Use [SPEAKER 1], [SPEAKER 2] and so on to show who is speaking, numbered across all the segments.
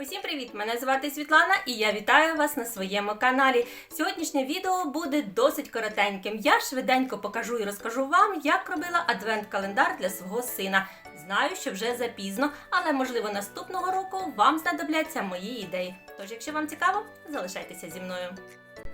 [SPEAKER 1] Усім привіт! Мене звати Світлана і я вітаю вас на своєму каналі. Сьогоднішнє відео буде досить коротеньким. Я швиденько покажу і розкажу вам, як робила адвент-календар для свого сина. Знаю, що вже запізно, але можливо наступного року вам знадобляться мої ідеї. Тож, якщо вам цікаво, залишайтеся зі мною.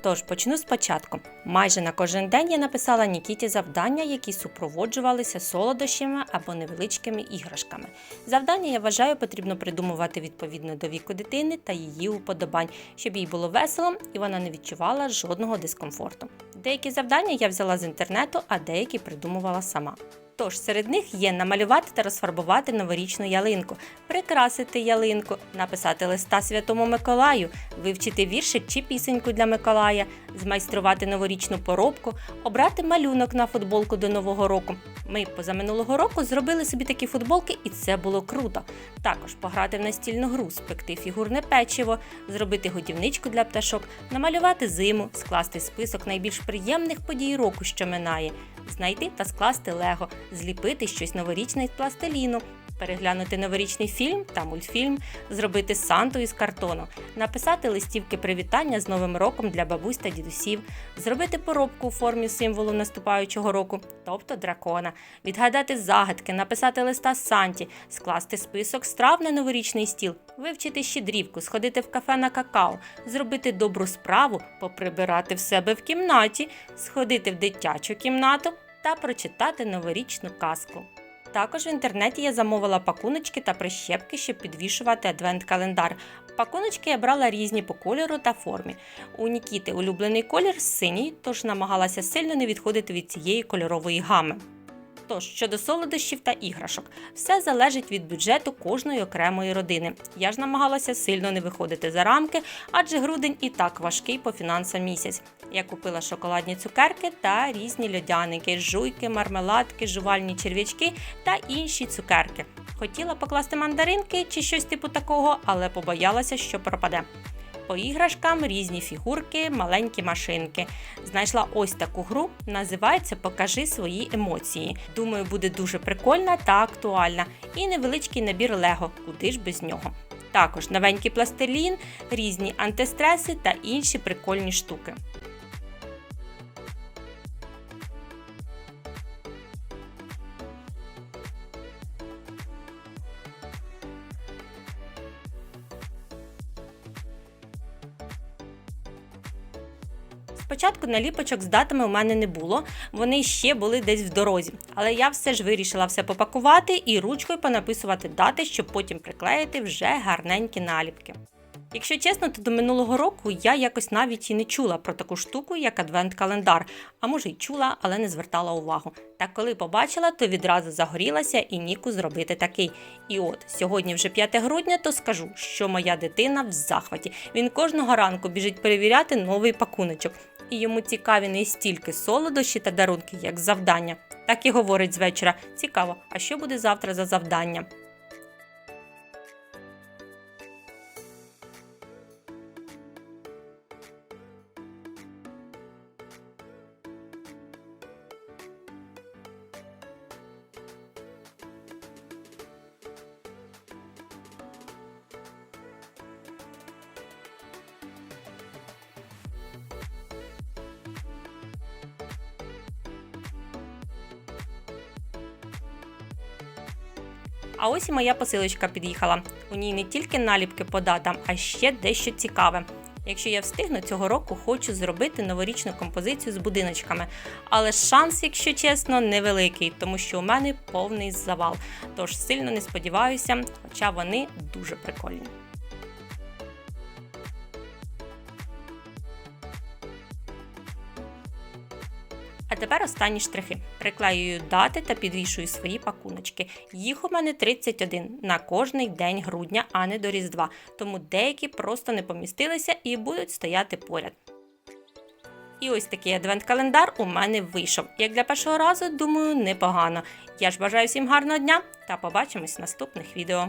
[SPEAKER 1] Тож почну спочатку. Майже на кожен день я написала Нікіті завдання, які супроводжувалися солодощами або невеличкими іграшками. Завдання я вважаю потрібно придумувати відповідно до віку дитини та її уподобань, щоб їй було весело і вона не відчувала жодного дискомфорту. Деякі завдання я взяла з інтернету, а деякі придумувала сама. Тож серед них є намалювати та розфарбувати новорічну ялинку, прикрасити ялинку, написати листа Святому Миколаю, вивчити віршик чи пісеньку для Миколая, змайструвати новорічну поробку, обрати малюнок на футболку до Нового року. Ми позаминулого року зробили собі такі футболки, і це було круто. Також пограти в настільну гру, спекти фігурне печиво, зробити годівничку для пташок, намалювати зиму, скласти список найбільш приємних подій року, що минає, знайти та скласти лего, зліпити щось новорічне з пластиліну, переглянути новорічний фільм та мультфільм, зробити санту із картону, написати листівки привітання з Новим роком для бабусь та дідусів, зробити поробку у формі символу наступаючого року, тобто дракона, відгадати загадки, написати листа Санті, скласти список страв на новорічний стіл, вивчити щедрівку, сходити в кафе на какао, зробити добру справу, поприбирати в себе в кімнаті, сходити в дитячу кімнату та прочитати новорічну казку. Також в інтернеті я замовила пакуночки та прищепки, щоб підвішувати адвент-календар. Пакуночки я брала різні по кольору та формі. У Нікіти улюблений колір синій, тож намагалася сильно не відходити від цієї кольорової гами. Тож, щодо солодощів та іграшок, все залежить від бюджету кожної окремої родини. Я ж намагалася сильно не виходити за рамки, адже грудень і так важкий по фінансам місяць. Я купила шоколадні цукерки та різні льодяники, жуйки, мармеладки, жувальні черв'ячки та інші цукерки. Хотіла покласти мандаринки чи щось типу такого, але побоялася, що пропаде. По іграшкам різні фігурки, маленькі машинки. Знайшла ось таку гру, називається Покажи свої емоції. Думаю, буде дуже прикольна та актуальна. І невеличкий набір Лего, куди ж без нього. Також новенький пластилін, різні антистреси та інші прикольні штуки. Спочатку наліпочок з датами у мене не було, вони ще були десь в дорозі. Але я все ж вирішила все попакувати і ручкою понаписувати дати, щоб потім приклеїти вже гарненькі наліпки. Якщо чесно, то до минулого року я якось навіть і не чула про таку штуку, як адвент-календар, а може й чула, але не звертала увагу. Та коли побачила, то відразу загорілася і Ніку зробити такий. І от сьогодні вже 5 грудня, то скажу, що моя дитина в захваті. Він кожного ранку біжить перевіряти новий пакуночок. І йому цікаві не стільки солодощі та дарунки, як завдання. Так і говорить звечора. Цікаво, а що буде завтра за завдання? А ось і моя посилочка під'їхала. У ній не тільки наліпки по датам, а ще дещо цікаве. Якщо я встигну цього року, хочу зробити новорічну композицію з будиночками. Але шанс, якщо чесно, невеликий, тому що у мене повний завал. Тож сильно не сподіваюся, хоча вони дуже прикольні. Тепер останні штрихи. Приклеюю дати та підвішую свої пакуночки. Їх у мене 31 на кожний день грудня, а не до Різдва. Тому деякі просто не помістилися і будуть стояти поряд. І ось такий адвент-календар у мене вийшов. Як для першого разу, думаю, непогано. Я ж бажаю всім гарного дня та побачимось в наступних відео.